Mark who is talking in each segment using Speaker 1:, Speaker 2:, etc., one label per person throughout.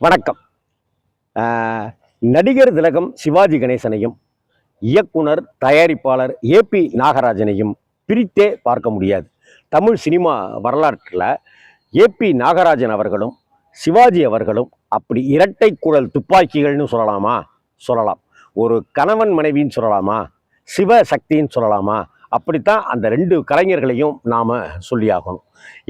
Speaker 1: வணக்கம். நடிகர் திலகம் சிவாஜி கணேசனையும் இயக்குனர் தயாரிப்பாளர் ஏபி நாகராஜனையும் பிரித்தே பார்க்க முடியாது. தமிழ் சினிமா வரலாற்றில் ஏபி நாகராஜன் அவர்களும் சிவாஜி அவர்களும் அப்படி இரட்டை குழல் துப்பாக்கிகள்னு சொல்லலாமா? சொல்லலாம். ஒரு கணவன் மனைவின்னு சொல்லலாமா? சிவசக்தின்னு சொல்லலாமா? அப்படித்தான் அந்த ரெண்டு கலைஞர்களையும் நாம் சொல்லியாகணும்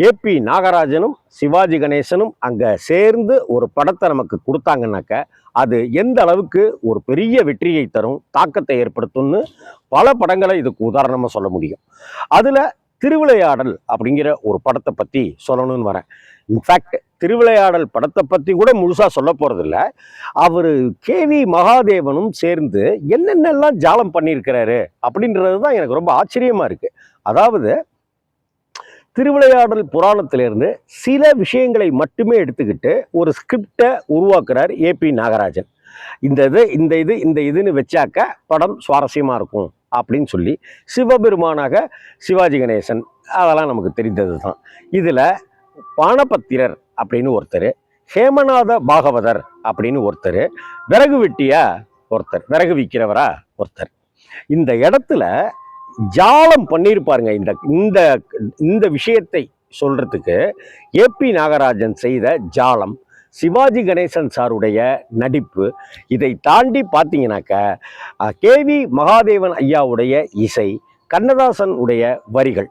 Speaker 1: ஏபி நாகராஜனும் சிவாஜி கணேசனும் அங்கே சேர்ந்து ஒரு படத்தை நமக்கு கொடுத்தாங்கன்னாக்க அது எந்த அளவுக்கு ஒரு பெரிய வெற்றியை தரும் தாக்கத்தை ஏற்படுத்தும்னு பல படங்களை இதுக்கு உதாரணமாக சொல்ல முடியும். அதில் திருவிளையாடல் அப்படிங்கிற ஒரு படத்தை பற்றி சொல்லணும்னு வரேன். இன்ஃபேக்ட் திருவிளையாடல் படத்தை பற்றி கூட முழுசாக சொல்ல போகிறதில்ல அவர் கேவி மகாதேவனும் சேர்ந்து என்னென்னலாம் ஜாலம் பண்ணியிருக்கிறாரு அப்படின்றது தான் எனக்கு ரொம்ப ஆச்சரியமாக இருக்குது அதாவது திருவிளையாடல் புராணத்திலிருந்து சில விஷயங்களை மட்டுமே எடுத்துக்கிட்டு ஒரு ஸ்கிரிப்டை உருவாக்குறார் ஏபி நாகராஜன். இந்த இது இந்த இது இந்த இதுன்னு வச்சாக்க படம் சுவாரஸ்யமாக இருக்கும் அப்படின்னு சொல்லி சிவபெருமானாக சிவாஜி கணேசன் அதெல்லாம் நமக்கு தெரிந்தது தான் இதில் பானபத்திரர் அப்படின்னு ஒருத்தர் ஹேமநாத பாகவதர் அப்படின்னு ஒருத்தர் விறகு வெட்டியா ஒருத்தர் விறகு விற்கிறவரா ஒருத்தர். இந்த இடத்துல ஜாலம் பண்ணியிருப்பாருங்க இந்த இந்த இந்த விஷயத்தை சொல்கிறதுக்கு ஏபி நாகராஜன் செய்த ஜாலம் சிவாஜி கணேசன் சாருடைய நடிப்பு இதை தாண்டி பார்த்தீங்கன்னாக்க கேவி மகாதேவன் ஐயாவுடைய இசை கண்ணதாசன் உடைய வரிகள்.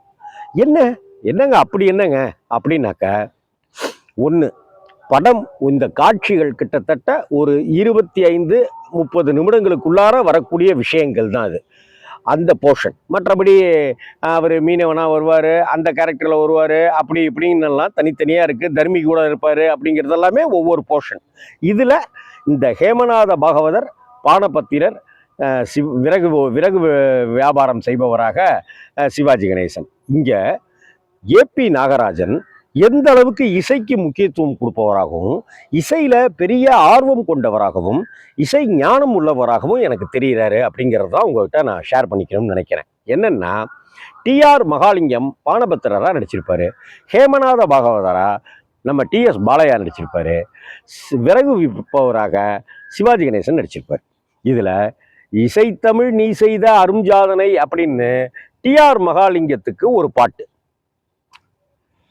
Speaker 1: என்ன? என்னங்க அப்படி என்னங்க? அப்படின்னாக்க ஒன்று படம் இந்த காட்சிகள் கிட்டத்தட்ட ஒரு இருபத்தி ஐந்து முப்பது நிமிடங்களுக்குள்ளார வரக்கூடிய விஷயங்கள் தான் அது. அந்த போர்ஷன் மற்றபடி அவர் மீனவனாக வருவார் அந்த கேரக்டரில் வருவார் அப்படி இப்படின்னெல்லாம் தனித்தனியாக இருக்குது தர்மி கூட இருப்பார் அப்படிங்கிறது எல்லாமே ஒவ்வொரு போர்ஷன் இதில் இந்த ஹேமநாத பாகவதர் பானபத்திரர் சிவ் விறகு விறகு வியாபாரம் செய்பவராக சிவாஜி கணேசன். இங்கே ஏபி நாகராஜன் எந்த அளவுக்கு இசைக்கு முக்கியத்துவம் கொடுப்பவராகவும் இசையில் பெரிய ஆர்வம் கொண்டவராகவும் இசை ஞானம் உள்ளவராகவும் எனக்கு தெரிகிறாரு அப்படிங்கிறது தான் உங்கள்கிட்ட நான் ஷேர் பண்ணிக்கணும்னு நினைக்கிறேன். என்னென்னா டிஆர் மகாலிங்கம் பானபத்திரராக நடிச்சிருப்பார். ஹேமநாத பாகவதரா நம்ம டிஎஸ் பாலையா நடிச்சிருப்பார். விறகு விற்பவராக சிவாஜி கணேசன் நடிச்சிருப்பார். இதில் இசைத்தமிழ் நீ செய்த அரும்ஜாதனை அப்படின்னு டிஆர் மகாலிங்கத்துக்கு ஒரு பாட்டு.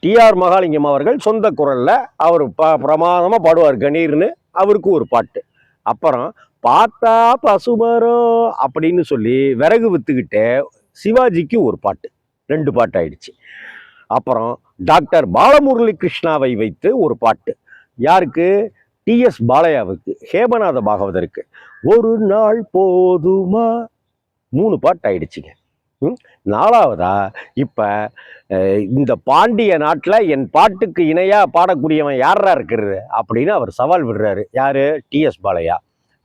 Speaker 1: டிஆர் மகாலிங்கம் அவர்கள் சொந்த குரலில் அவர் ப பிரமாதமாக பாடுவார் கணீர்னு. அவருக்கு ஒரு பாட்டு. அப்புறம் பார்த்தா பசுமரம் அப்படின்னு சொல்லி விறகு வித்துக்கிட்டு சிவாஜிக்கு ஒரு பாட்டு. ரெண்டு பாட்டு ஆயிடுச்சு. அப்புறம் டாக்டர் பாலமுரளி கிருஷ்ணாவை வைத்து ஒரு பாட்டு. யாருக்கு? டிஎஸ் பாலையாவுக்கு ஹேமநாத பாகவதருக்கு. ஒரு நாள் போதுமா மூணு பாட்டு ஆயிடுச்சுங்க. நாலாவதா? இப்போ இந்த பாண்டிய நாட்டில் என் பாட்டுக்கு இணையாக பாடக்கூடியவன் யாரா இருக்கிறது? அப்படின்னு அவர் சவால் விடுறாரு. யார்? டிஎஸ் பாலையா.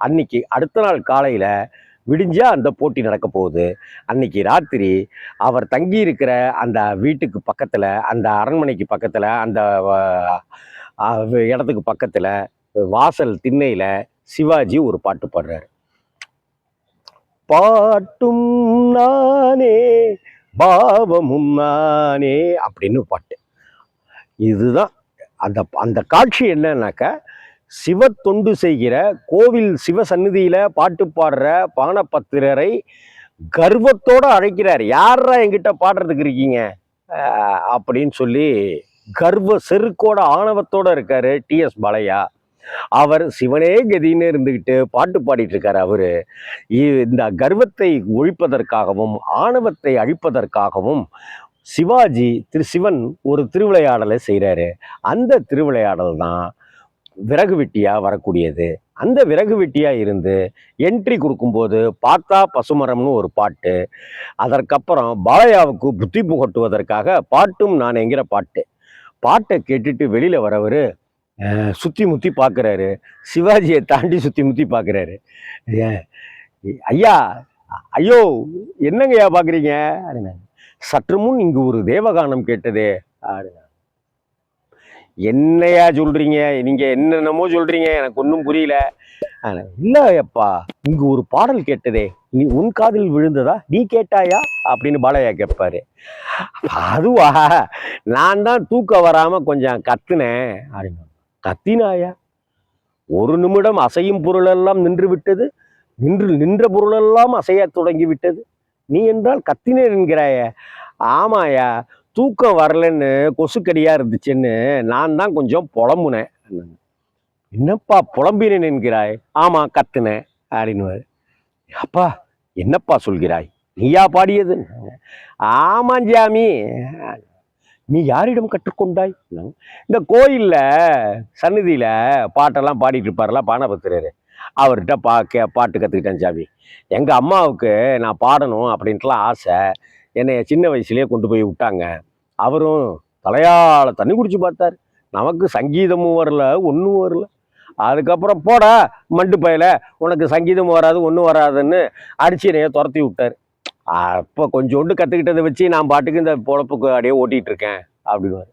Speaker 1: அன்னைக்கு அடுத்த நாள் காலையில் விடிஞ்சா அந்த போட்டி நடக்க போகுது. அன்னைக்கு ராத்திரி அவர் தங்கி இருக்கிற அந்த வீட்டுக்கு பக்கத்தில் அந்த அரண்மனைக்கு பக்கத்தில் அந்த இடத்துக்கு பக்கத்தில் வாசல் திண்ணையில் சிவாஜி ஒரு பாட்டு பாடுறாரு. பாட்டும் நானே பாவமும் நானே அப்படின்னு பாட்டு. இதுதான் அந்த அந்த காட்சி என்னன்னாக்கா சிவ தொண்டு செய்கிற கோவில் சிவசந்நிதியில பாட்டு பாடுற பானபத்திரரை கர்வத்தோடு அழைக்கிறார். யாரா என்கிட்ட பாடுறதுக்கு இருக்கீங்க? அப்படின்னு சொல்லி கர்வ செருக்கோட ஆணவத்தோட இருக்காரு டிஎஸ் பாலையா. அவர் சிவனே கதின்னு இருந்துக்கிட்டு பாட்டு பாடிட்டு இருக்காரு அவரு. இ- இந்த கர்வத்தை ஒழிப்பதற்காகவும் ஆணவத்தை அழிப்பதற்காகவும் சிவாஜி திரு சிவன் ஒரு திருவிளையாடலை செய்கிறாரு அந்த திருவிளையாடல் தான் விறகு வெட்டியாக வரக்கூடியது. அந்த விறகு வெட்டியாக இருந்து என்ட்ரி கொடுக்கும்போது பார்த்தா பசுமரம்னு ஒரு பாட்டு. அதற்கப்புறம் பாலையாவுக்கு புத்தி புகட்டுவதற்காக பாட்டும் நான் என்கிற பாட்டு. பாட்டை கேட்டுட்டு வெளியில் வரவர் சுற்றி முத்தி பார்க்குறாரு சிவாஜியை தாண்டி சுற்றி முத்தி பார்க்குறாரு ஐயா ஐயோ என்னங்கய்யா பார்க்குறீங்க அப்படின்னாங்க சற்று முன் இங்கு ஒரு தேவகானம் கேட்டதே அப்படின்னா என்னையா சொல்கிறீங்க நீங்கள் என்னென்னமோ சொல்கிறீங்க எனக்கு ஒன்றும் புரியல இல்லை இல்ல அப்பா இங்கு ஒரு பாடல் கேட்டதே நீ உன் காதில் விழுந்ததா? நீ கேட்டாயா? அப்படின்னு பாலையா கேட்பாரு அதுவா நான் தான் தூக்கம் வராமல் கொஞ்சம் கத்துனேன் அப்படின்னு கத்தினாயா? ஒரு நிமிடம் அசையும் பொருளெல்லாம் நின்று விட்டது நின்று நின்ற பொருளெல்லாம் அசையத் தொடங்கி விட்டது நீ என்றால் கத்தினேன் என்கிறாய. ஆமாயா தூக்கம் வரலன்னு கொசுக்கடியாக இருந்துச்சுன்னு நான் தான் கொஞ்சம் புலம்புனேன். என்னப்பா புலம்பினேன் என்கிறாய்? ஆமாம் கத்துனேன் அப்படின்னுவாரு. அப்பா என்னப்பா சொல்கிறாய்? நீயா பாடியது? ஆமாம் ஜாமி. நீ யாரிடம் கற்றுக்கொண்டாய்? இந்த கோயிலில் சன்னதியில் பாட்டெல்லாம் பாடிட்டு இருப்பார்ல பானபத்திரர். அவர்கிட்ட பா கே பாட்டு கற்றுக்கிட்டேன் சாமி. எங்கள் அம்மாவுக்கு நான் பாடணும் அப்படின்ட்டுலாம் ஆசை. என்னை சின்ன வயசுலேயே கொண்டு போய் விட்டாங்க. அவரும் தலையால் தண்ணி குடிச்சு பார்த்தார். நமக்கு சங்கீதமும் வரல ஒன்றும் வரல. அதுக்கப்புறம் போடா மண்டு பயில உனக்கு சங்கீதம் வராது ஒன்றும் வராதுன்னு அடிச்சினைய துரத்தி விட்டார். அப்போ கொஞ்சோண்டு கற்றுக்கிட்டதை வச்சு நான் பாட்டுக்கு இந்த பொழப்புக்கு அப்படியே ஓட்டிகிட்டு இருக்கேன் அப்படின்னாரு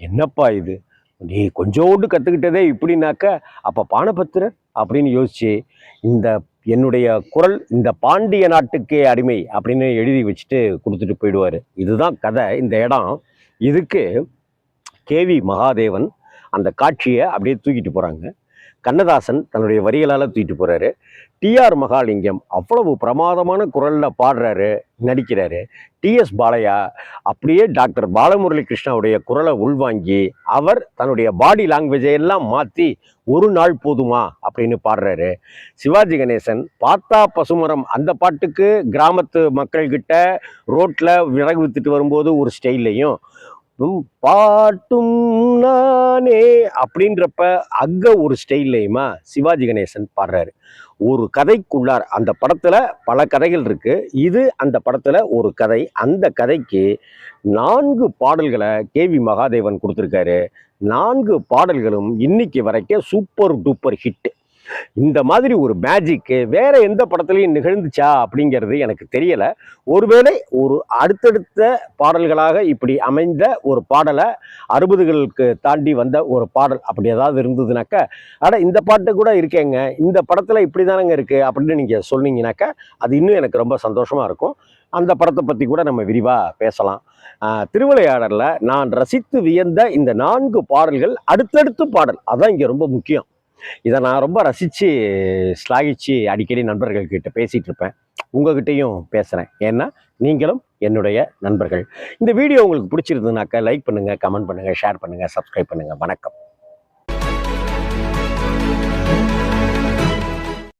Speaker 1: என்னப்பா இது? நீ கொஞ்சோண்டு கற்றுக்கிட்டதே இப்படின்னாக்க அப்போ பானபத்திரர் அப்படின்னு யோசிச்சு இந்த என்னுடைய குரல் இந்த பாண்டிய நாட்டுக்கே அடிமை அப்படின்னு எழுதி வச்சுட்டு கொடுத்துட்டு போயிடுவார். இதுதான் கதை இந்த இடம். இதுக்கு கேவி மகாதேவன் அந்த காட்சியை அப்படியே தூக்கிட்டு போகிறாங்க கண்ணதாசன் தன்னுடைய வரிகளால் தூக்கிட்டு போகிறாரு டிஆர் மகாலிங்கம் அவ்வளவு பிரமாதமான குரலில் பாடுறாரு நடிக்கிறாரு. டிஎஸ் பாலையா அப்படியே டாக்டர் பாலமுரளி கிருஷ்ணாவுடைய குரலை உள்வாங்கி அவர் தன்னுடைய பாடி லாங்குவேஜை எல்லாம் மாற்றி ஒரு நாள் போதுமா? அப்படின்னு பாடுறாரு. சிவாஜி கணேசன் பார்த்தா பசுமரம். அந்த பாட்டுக்கு கிராமத்து மக்கள்கிட்ட ரோட்டில் விறகு வித்துட்டு வரும்போது ஒரு ஸ்டைல்லையும் பாட்டும் நானே அப்படின்றப்ப அங்க ஒரு ஸ்டைல்லையுமா சிவாஜி கணேசன் பாடுறாரு. ஒரு கதைக்குள்ளார். அந்த படத்தில் பல கதைகள் இருக்குது இது அந்த படத்தில் ஒரு கதை. அந்த கதைக்கு நான்கு பாடல்களை கே வி மகாதேவன் கொடுத்துருக்காரு. நான்கு பாடல்களும் இன்னைக்கு வரைக்கும் சூப்பர் டூப்பர் ஹிட். இந்த மாதிரி ஒரு மேஜிக்கு வேற எந்த படத்துலையும் நிகழ்ந்துச்சா அப்படிங்கிறது எனக்கு தெரியல. ஒருவேளை ஒரு அடுத்தடுத்த பாடல்களாக இப்படி அமைந்த ஒரு பாடலை அறுபதுகளுக்கு தாண்டி வந்த ஒரு பாடல் அப்படி ஏதாவது இருந்ததுனாக்க அட இந்த பாட்டு கூட இருக்கேங்க இந்த படத்தில் இப்படி தானங்க இருக்குது அப்படின்னு நீங்கள் சொன்னீங்கனாக்கா அது இன்னும் எனக்கு ரொம்ப சந்தோஷமாக இருக்கும். அந்த படத்தை பற்றி கூட நம்ம விரிவாக பேசலாம். திருவிளையாடலில் நான் ரசித்து வியந்த இந்த நான்கு பாடல்கள் அடுத்தடுத்து பாடல். அதான் இங்கே ரொம்ப முக்கியம். இதை நான் ரொம்ப ரசித்து ஸ்லாகிச்சு அடிக்கடி நண்பர்கள்கிட்ட பேசிகிட்டு இருப்பேன் உங்ககிட்டயும் பேசுகிறேன் ஏன்னா நீங்களும் என்னுடைய நண்பர்கள். இந்த வீடியோ உங்களுக்கு பிடிச்சிருந்ததுனாக்கா லைக் பண்ணுங்கள் கமெண்ட் பண்ணுங்கள் ஷேர் பண்ணுங்கள் சப்ஸ்கிரைப் பண்ணுங்கள் வணக்கம்.